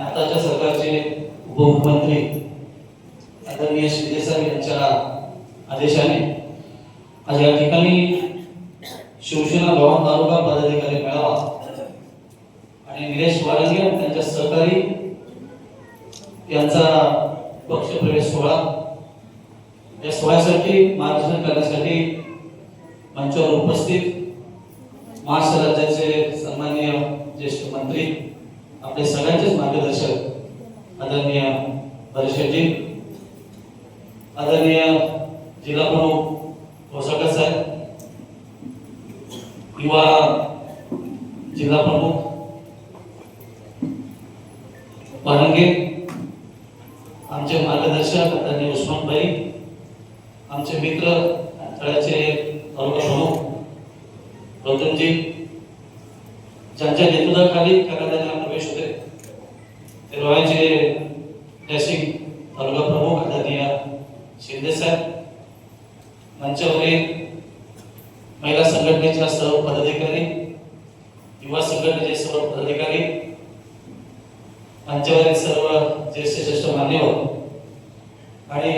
आताच्या सरकारचे उपमुख्यमंत्री आदरणीय शिंदे साहेब यांच्या आदेशाने आज या ठिकाणी शिवसेना गव्हाण तालुका पदाधिकारी मेळावा आणि निलेश वारंगे आणि त्यांच्या सहकारी यांचा पक्षप्रवेश सोहळा. या सोहळ्यासाठी मार्गदर्शन करण्यासाठी मंचावर उपस्थित महाराष्ट्र राज्याचे सन्माननीय ज्येष्ठ मंत्री आपले सगळ्यांचेच मार्गदर्शक आदरणीय परिषदजी आदरणीय जिल्हा प्रमुख होसाकर साहेब युवा जिल्हा प्रमुख वारंगे आमचे मार्गदर्शक आदरणीय उस्मान भाई आमचे मित्र तळ्याचे तालुका प्रमुख गौतमजी ज्यांच्या नेतृत्वाखाली करादाला प्रवेश होते ते रोहाचे डॅशिंग तालुका प्रमुख आदरणीय शिंदे साहेब मंचावरील महिला संघटनेच्या सर्व पदाधिकारी युवा संघटनेचे सर्व पदाधिकारी मंचावरील सर्व ज्येष्ठ ज्येष्ठ मान्यवर आणि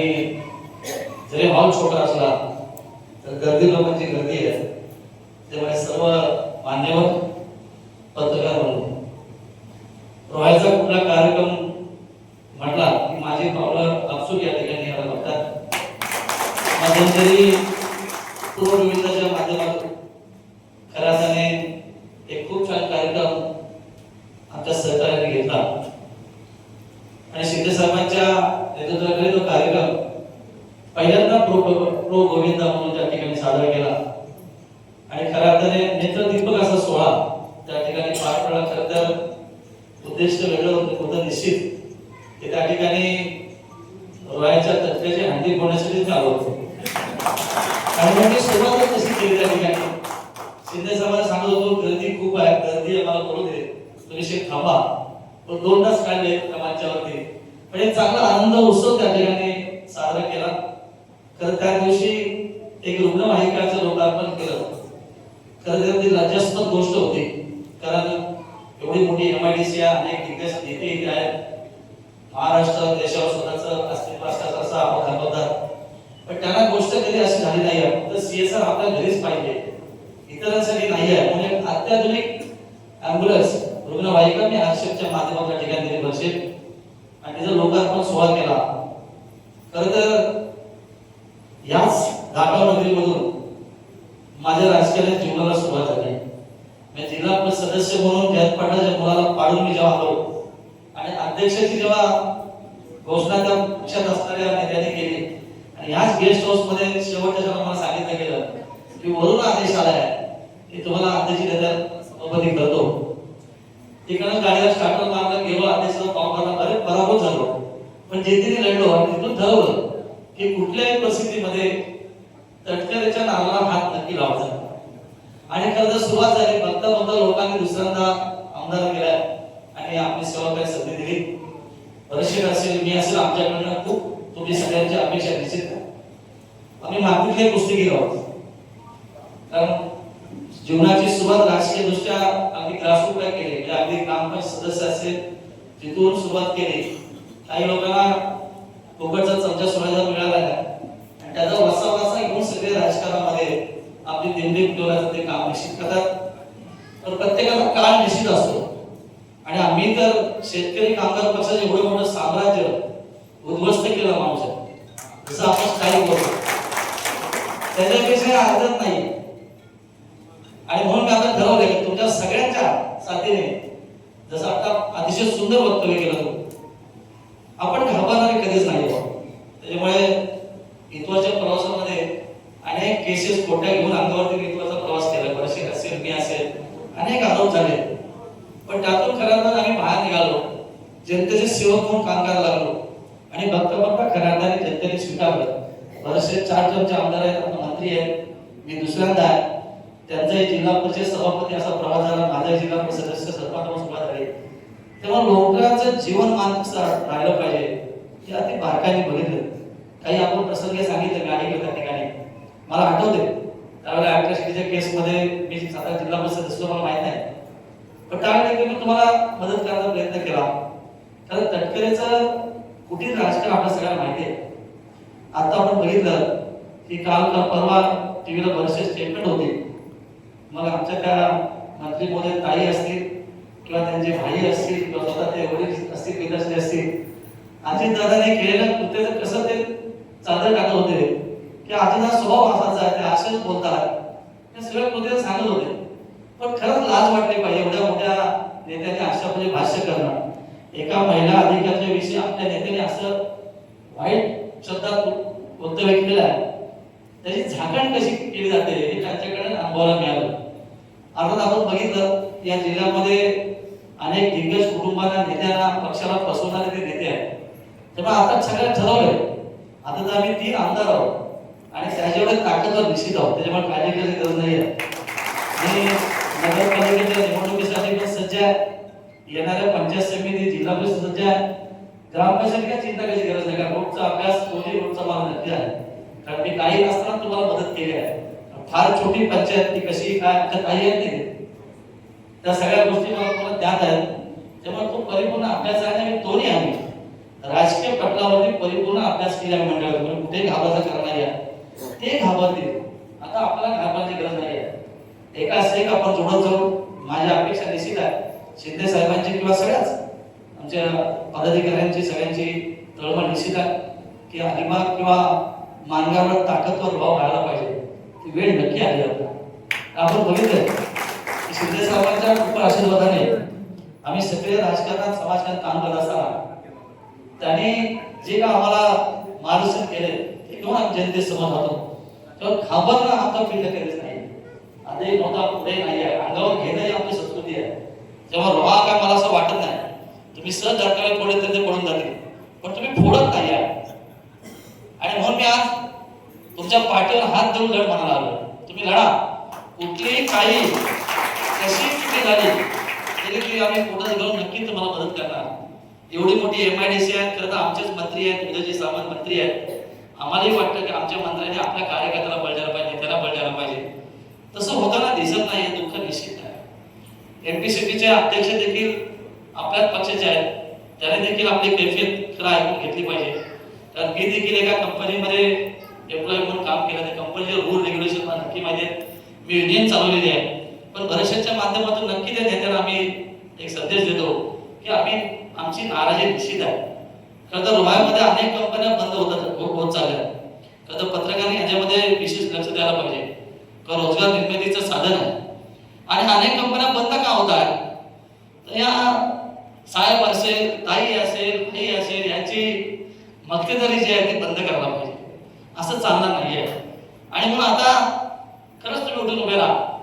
जरी हॉल छोटा असला तर गर्दी लोकांची गर्दी आहे. त्यामुळे सर्व मान्यवर पत्रकार बंधू रोहायचा कुठला कार्यक्रम म्हटला की माझी पावलं आपसूक या ठिकाणी यायला लागतात मध्यंतरी पूर्वविंदाच्या माध्यमातून खऱ्या अर्थाने एक खूप छान कार्यक्रम आमच्या सहकार्याने घेतला आणि शिंदे साहेबांच्या नेतृत्वाखाली तो कार्यक्रम पहिल्यांदा प्रो प्रो गोविंदा म्हणून त्या ठिकाणी साजरा केला आणि खऱ्या अर्थाने नेत्रदीपक असा सोहळा त्या ठिकाणी पार पडला खरं तर उद्दिष्ट वेगळं होतं निश्चित ते त्या ठिकाणी रोयाच्या तथ्याची हंडी फोडण्यासाठी मी आलो होतो. आणि मी सुरुवातच तशी केली त्या ठिकाणी. शिंदे साहेबांना सांगत होतो गर्दी खूप आहे गर्दी आम्हाला बोलू दे. तुम्ही शेत थांबा. पण दोन तास काढले त्या मंचावरती पण एक चांगला आनंद उत्सव त्या ठिकाणी साजरा केला. खरं त्या दिवशी एक रुग्णवाहिकाचं लोकार्पण केलं. खरं तर ती राज्यास्पद गोष्ट होती. कारण एवढी मोठी एम आय डी सी अनेक दिग्गज नेते इथे आहेत. महाराष्ट्र देशावर स्वतःचं अस्तित्व असतात असं आपण घालवतात पण त्यांना गोष्ट कधी अशी झाली नाही आहे तर सीएसआर आपल्या घरीच पाहिजे. इतरांसाठी नाही आहे म्हणून अत्याधुनिक अँब्युलन्स रुग्णवाहिका मी आरक्षकच्या माध्यमातून ठिकाणी दिली बसेल. आणि त्याचा लोकार्पण सोहळा केला. खर तर याच ढाका नगरीमधून माझ्या राजकीय जीवनाला सुरुवात झाली. सदस्य म्हणून जयंत पाटलाच्या मुलाला पाडून मी जेव्हा आलो आणि अध्यक्षाची जेव्हा घोषणा त्या पक्षात असणाऱ्या नेत्याने केली आणि ह्याच गेस्ट हाऊसमध्ये शेवटच्या जेव्हा मला सांगितलं गेलं की वरून आदेश आलाय की तुम्हाला अध्यक्ष नेत्या सभापती करतो. तिकडं गाडीला स्टार्टर मारलं गेलो अध्यक्षाचा पाव करला अरे पराभूत झालो. पण जेथे लढलो आणि तिथून ठरवलं की कुठल्याही परिस्थितीमध्ये तटकऱ्याच्या नावाला हात नक्की लावायचा. आणि खरं तर सुरुवात झाली बघता बघता लोकांनी दुसऱ्यांदा आमदार केला आणि आपली सेवा काही संधी दिली. रशीद असेल मी असेल आमच्याकडनं खूप तुम्ही सगळ्यांची अपेक्षा निश्चित आहे. आम्ही मातीतले पुस्तकी आहोत कारण जीवनाची सुरुवात राजकीय दृष्ट्या अगदी ग्रासरूट केली. म्हणजे अगदी ग्रामपंच सदस्य असेल तिथून सुरुवात केली काही लोकांना फुकटचा चमचा सोडायचा मिळाला आहे आणि त्याचा वसा वसा घेऊन सगळे राजकारण आपली दिंडी ठेवण्याचं ते काम निश्चित करतात. तर प्रत्येकाचा काळ निश्चित असतो. आणि आम्ही तर शेतकरी कामगार पक्षाचं एवढं मोठं साम्राज्य उद्ध्वस्त केलं माणूस आहे. जसं आपण काही बोलतो त्याच्यापेक्षा अर्धत नाही. आणि म्हणून मी आता ठरवलं की तुमच्या सगळ्यांच्या साथीने जसं आता अतिशय सुंदर वक्तव्य केलं आपण घाबरणारे कधीच नाही. खोट्या घेऊन अंगावरती इथवाचा प्रवास केला बरेचसे असेल मी असेल अनेक आरोप झाले. पण त्यातून खऱ्या आम्ही बाहेर निघालो. जनतेचे सेवक म्हणून काम करायला लागलो. आणि बघता बघता खऱ्या जनतेने स्वीकारलं. बरेचसे चार जणचे आमदार आहेत आता मंत्री आहेत. मी दुसऱ्यांदा आहे. त्यांचाही जिल्हा परिषद सभापती असा प्रवास झाला. माझा जिल्हा परिषद सदस्य सरपंच म्हणून सुरुवात झाली. तेव्हा लोकांचं जीवनमान कसं राहिलं पाहिजे. हे अति बारकाईने बघितलं. काही आपण प्रसंग सांगितलं गाडी ऐकलं मला आठवते त्यावेळेला अॅट्रॉसिटीच्या केसमध्ये मी सातारा जिल्हा परिषद सदस्य मला माहीत नाही पण त्यावेळी मी तुम्हाला मदत करण्याचा प्रयत्न केला. कारण तटकरेचं कुठील राजकारण आपल्या सगळ्यांना माहिती आहे. आता आपण बघितलं की काल का परवा टी व्हीला बरेचसे स्टेटमेंट होते. मग आमच्या त्या मंत्री मोदी ताई असतील किंवा त्यांचे भाई असतील किंवा स्वतः ते वडील असतील पिताश्री असतील. अजित दादाने केलेल्या कृत्याचं कसं ते चादर टाकत होते. की आजीचा स्वभाव असाचा आहे ते असेच बोलतात हे सगळे कृत्याचं सांगत होते. पण खरंच लाज वाटली पाहिजे एवढ्या मोठ्या नेत्याने अशा म्हणजे भाष्य करणं एका महिला अधिकाऱ्याच्या विषयी आपल्या नेत्याने असं वाईट शब्दात वक्तव्य केलेलं आहे त्याची झाकण कशी केली जाते हे त्यांच्याकडे अनुभवायला मिळालं. अर्थात आपण बघितलं या जिल्ह्यामध्ये अनेक दिग्गज कुटुंबांना नेत्यांना पक्षाला फसवणारे ते नेते आहेत तेव्हा आता सगळ्यात ठरवलंय. आता तर आम्ही तीन आमदार आहोत. आणि त्याच्यावर ताकदवर निश्चित आहोत त्याच्यामुळे काळजी करायची गरज नाही आहे आणि नगरपालिकेच्या निवडणुकीसाठी पण सज्ज आहे. येणाऱ्या पंचायत समिती जिल्हा परिषद सज्ज आहे. ग्रामपंचायत काय चिंता करायची गरज नाही कारण रोडचा अभ्यास कोणी रोडचा मला नक्की आहे. कारण मी काही नसताना तुम्हाला मदत केली आहे. फार छोटी पंचायत ती कशी काय आमच्या काही आहेत नाही. त्या सगळ्या गोष्टी मला तुम्हाला ज्ञात आहेत. त्यामुळे तो परिपूर्ण अभ्यास आहे आणि दोन्ही आम्ही राजकीय पटलावरती परिपूर्ण अभ्यास केला मंडळात कुठेही कुठे घाबरायचं कारण आहे. ते घाबरते. आता आपल्याला घाबरण्याची गरज नाही आहे. एकाच एक आपण जोडत जाऊ माझ्या अपेक्षा निश्चित आहे. शिंदे साहेबांची किंवा सगळ्याच आमच्या पदाधिकाऱ्यांची सगळ्यांची तळमळ निश्चित आहे की अलिबाग किंवा मानगावर ताकदवर भाव व्हायला पाहिजे. ती वेळ नक्की आली आपला आपण बघितलं की शिंदे साहेबांच्या खूप आशीर्वादाने आम्ही सक्रिय राजकारणात समाजकारणात काम करत असताना त्यांनी जे का आम्हाला मार्गदर्शन केले ते घेऊन आम्ही जनतेसमोर होतो तर घाबरणं आता फिल्ड कधीच नाही. आणि नव्हता पुढे नाही आहे. अंगावर घेणं ही आपली संस्कृती आहे. तेव्हा रोहा काय मला असं वाटत नाही तुम्ही सहज धडकावे पुढे तर ते पडून जातील. पण तुम्ही फोडत नाही आहे. आणि म्हणून मी आज तुमच्या पाठीवर हात देऊन लढ म्हणायला आलो तुम्ही लढा. कुठलीही काही कशी चुकी झाली तरी ती आम्ही पोटात घेऊन नक्की तुम्हाला मदत करणार. एवढी मोठी एम आय डी सी आहे खरं तर आमचेच मंत्री आहेत उदयजी सामंत मंत्री आहेत. आम्हालाही वाटतं की आमच्या मंत्र्यांनी आपल्या कार्यकर्त्याला बळ द्यायला पाहिजे त्याला बळ द्यायला पाहिजे. तसं होताना दिसत नाही हे दुःख निश्चित आहे. एमपीसीपीचे अध्यक्ष देखील आपल्याच पक्षाचे आहेत. त्याने देखील आपली कैफियत खरं ऐकून घेतली पाहिजे. कारण मी देखील एका कंपनीमध्ये एम्प्लॉय म्हणून काम केलं. त्या कंपनीचे रूल रेग्युलेशन मला नक्की माहिती आहेत मी युनियन चालवलेली आहे. पण बरेचशाच्या माध्यमातून नक्की त्या नेत्याला आम्ही एक संदेश देतो की आम्ही आमची नाराजी निश्चित आहे. खरं तर रोहामध्ये अनेक कंपन्या बंद होतात हो- होत चालल्या. खरं तर पत्रकारांनी याच्यामध्ये विशेष लक्ष द्यायला पाहिजे. कारण रोजगार निर्मितीचं साधन आहे? आणि अनेक कंपन्या बंद का होत आहेत? तर या साहेब असेल ताई असेल भाई असेल यांची मक्तेदारी जी आहे ती बंद करायला पाहिजे. असं चालणार नाहीये आणि म्हणून आता खरंच तुम्ही उठून उभे राहा.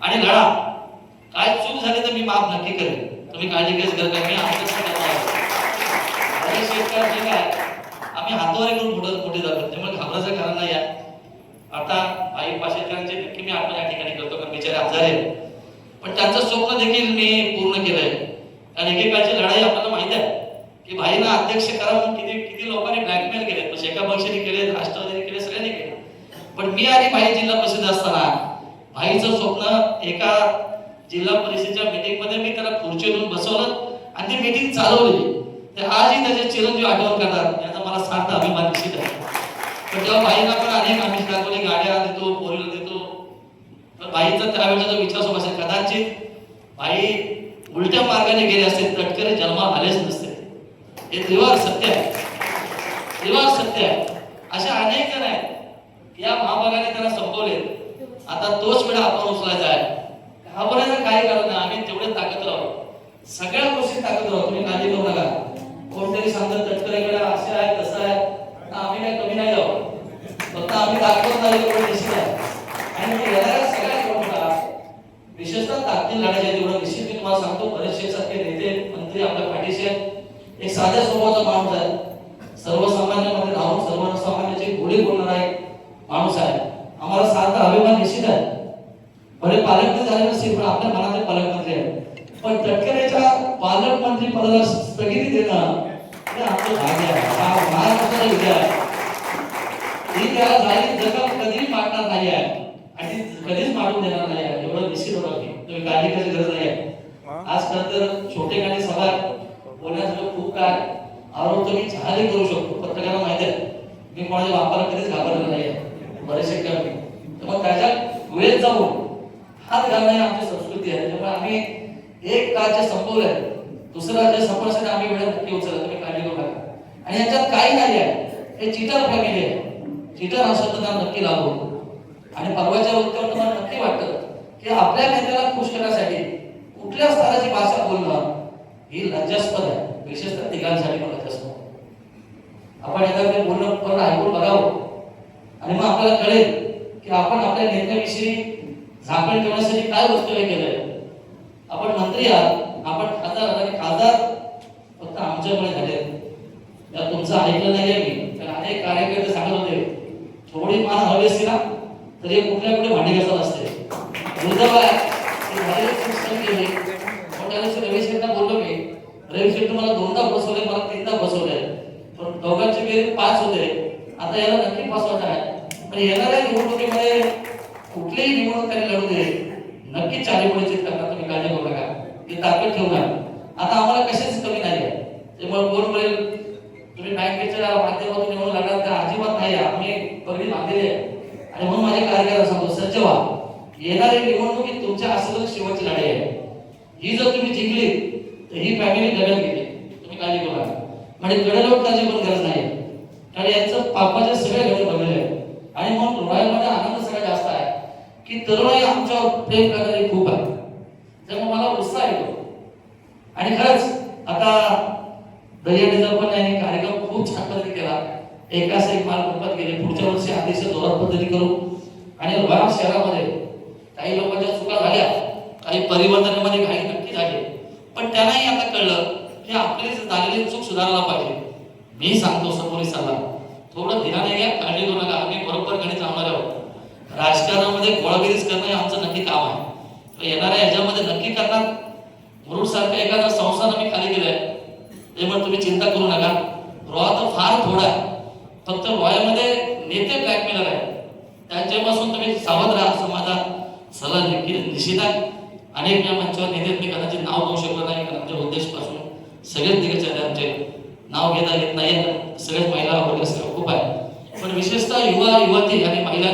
आणि लढा. काय चूक झाली तर मी माफ नक्की करेन. तुम्ही काळजी घेत गरज नाही मी करणार शेतकरी जे काय? आम्ही हातवारी करून पुढे पुढे जातो. त्यामुळे घाबरायचं कारण नाही आहे आता भाई शेतकऱ्यांचे नक्की मी आपण या ठिकाणी करतो कारण बिचारे आजारे पण त्यांचं स्वप्न देखील मी पूर्ण केलंय. कारण एकेकाची लढाई आपल्याला माहिती आहे. की भाईना अध्यक्ष करा म्हणून किती किती लोकांनी ब्लॅकमेल केले. पण शेका पक्षाने केले राष्ट्रवादीने केले सगळ्यांनी केले. पण मी आणि भाई जिल्हा परिषद असताना भाईचं स्वप्न एका जिल्हा परिषदेच्या मीटिंगमध्ये मी त्याला खुर्चीवरून बसवलं आणि ती मीटिंग चालवली ते आजही त्याचे चिरंजीव आठवण करतात. याचा मला सार्थ अभिमान निश्चित आहे. पण तेव्हा बाईंना पण अनेक आम्ही दाखवले गाड्या देतो पोरीला देतो. तर बाईंचा त्यावेळेचा जो विचार सोबत असेल कदाचित बाई उलट्या मार्गाने गेले असते तटकरे जन्मा आलेच नसते. हे त्रिवार सत्य आहे. त्रिवार सत्य आहे. अशा अनेक जण आहेत. या महाभागाने त्यांना संपवले. आता तोच वेळा आपण उचलायचा आहे. घाबरायचं काही कारण नाही. आम्ही तेवढे ताकद राहू सगळ्या गोष्टी ताकद राहू तुम्ही काळजी करू नका. कोणतरी सांगत तटकरेकडे असे आहे तसं आहे. आम्ही काही कमी नाही जाऊ फक्त आम्ही दाखवत नाही एवढं निश्चित आहे. आणि म्हणजे येणाऱ्या सगळ्या निवडणुका विशेषतः ताकदी लढायच्या तेवढं निश्चित मी तुम्हाला सांगतो बरेचसे सारखे नेते मंत्री आपल्या पाठीशी आहेत. एक साध्या स्वभावाचा माणूस आहे. सर्वसामान्यांमध्ये राहून सर्वसामान्याची गोळी बोलणार आहे माणूस आहे. आम्हाला सारखा अभिमान निश्चित आहे. बरे पालकमंत्री झाले नसतील पण आपल्या मनातले पालकमंत्री आहेत. पण तटकरेच्या पालकमंत्री पदाला स्थगिती देणं आपलं भाग्य आहे हा महाराष्ट्राचा विजय आहे ही त्याला झाली जगात कधीही मारणार नाही आहे आणि कधीच मारून देणार नाही आहे एवढं निश्चित होतं की तुम्ही काळजी करायची गरज नाही आहे आज खरं तर छोटे गाणे सभा बोलण्याचं खूप काय आरोप तुम्ही मी करू शकतो प्रत्येकाला माहिती आहे मी कोणाच्या बापाला कधीच घाबरलं नाही आहे बरेचसे कमी तर मग त्याच्या वेळेत जाऊन हात घालणं ही आमची संस्कृती आहे त्यामुळे आम्ही एक काच संपवलं आहे दुसरं राज्य संपवण्यासाठी आम्ही वेळ नक्की उचलत तुम्ही काळजी करू नका. आणि याच्यात काही नाही आहे. हे चिटर फॅमिली आहे. चिटर हा शब्द त्यांना नक्की लागू आणि परवाच्या वृत्तावर तुम्हाला नक्की वाटतं की आपल्या नेत्याला खुश करण्यासाठी कुठल्या स्तराची भाषा बोलणं ही लज्जास्पद आहे. विशेषतः तिघांसाठी पण लज्जास्पद. आपण एकदा ते बोलणं पण ऐकून बघावं. आणि मग आपल्याला कळेल की आपण आपल्या नेत्याविषयी झाकण ठेवण्यासाठी काय वक्तव्य केलंय. आपण मंत्री आहात. आपण खासदार आणि खासदार फक्त आमच्यामुळे झाले. या तुमचं ऐकलं नाही आहे मी तर अनेक कार्यकर्ते सांगत होते थोडी मान हवी असते ना तर हे कुठल्या कुठे भांडी घासत असते. रवी बोललो मी. रवी शेठ मला दोनदा बसवले मला तीनदा बसवले. पण दोघांची बेरीज पाच होते. आता याला नक्की पास आहे. पण येणाऱ्या निवडणुकीमध्ये कुठलीही निवडणूक त्यांनी लढू दे. नक्की चारी परिचित करणार तुम्ही काळजी करू नका. ही ताकद ठेवणार आता आम्हाला कशाच कमी नाही आहे. त्यामुळे कोण बोलेल तुम्ही बँकेच्या माध्यमातून निवडून लागणार तर अजिबात नाही आहे. आम्ही पगडी बांधलेली आहे. आणि म्हणून माझे कार्यकर्ता सांगतो सज्ज व्हा. येणारी निवडणूक ही तुमच्या असं शेवटची लढाई आहे. ही जर तुम्ही जिंकली तर ही फॅमिली डगत गेली. तुम्ही काळजी करू नका. म्हणजे गडलोट करायची पण गरज नाही कारण यांचं पापाचे सगळे घडे बनलेले आहे आणि म्हणून रॉयलमध्ये आनंद सगळ्यात जास्त आहे. की तरुणाई आमच्यावर प्रेम करणारी खूप आहे. त्यामुळे मला उत्साह येतो. आणि खरंच आता दह्याडीचा पण यांनी कार्यक्रम खूप छान पद्धतीने केला. एकाच एक माल कुंपात गेले. पुढच्या वर्षी अतिशय जोरात पद्धती करू. आणि वारा शहरामध्ये काही लोकांच्या चुका झाल्या. काही परिवर्तनामध्ये काही नक्की झाले. पण त्यांनाही आता कळलं की आपली झालेली चूक सुधारायला पाहिजे. मी सांगतो समोर सल्ला थोडं ध्यान घ्या काळजी करू नका. आम्ही बरोबर गणित लावणार आहोत. राजकारणामध्ये गोळागिरीच करणं हे आमचं नक्की काम आहे. येणाऱ्या ह्याच्यामध्ये नक्की करणार. मुरुड सारख्या एखाद्या संस्थानं आम्ही खाली केलंय त्यामुळे तुम्ही चिंता करू नका. रॉ तर फार थोडा आहे. फक्त रॉयमध्ये नेते ब्लॅकमेलर आहे त्यांच्यापासून तुम्ही सावध राहा असं माझा सल्ला नक्की निश्चित आहे. अनेक या मंचावर नेते मी कदाचित नाव घेऊ शकलो नाही कारण आमच्या उद्देशपासून सगळेच दिग्गज आहेत आमचे. नाव घेता येत नाही सगळेच महिला वगैरे सगळं खूप आहे. पण विशेषतः युवा युवती आणि महिला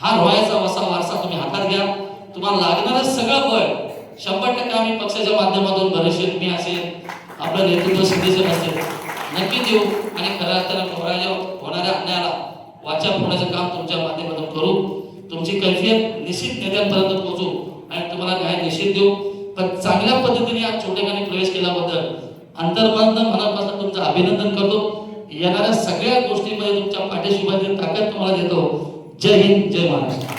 हा रोयाचा वसा वारसा तुम्ही हातात घ्या. तुम्हाला लागणारं सगळं बळ शंभर टक्के आम्ही पक्षाच्या माध्यमातून भविष्य मी असेल आपलं नेतृत्व सिद्धीचं असेल नक्की देऊ. आणि खऱ्या अर्थानं होणाऱ्या होणाऱ्या अन्यायाला वाचा फोडण्याचं काम तुमच्या माध्यमातून करू. तुमची कैफियत निश्चित नेत्यांपर्यंत पोहोचू. आणि तुम्हाला न्याय निश्चित देऊ. पण चांगल्या पद्धतीने या छोटेखानी प्रवेश केल्याबद्दल अंतर्मन मनापासून तुमचं अभिनंदन करतो. येणाऱ्या सगळ्या गोष्टींमध्ये तुमच्या पाठीशी ताकद तुम्हाला देतो. जय हिंद जय महाराष्ट्र.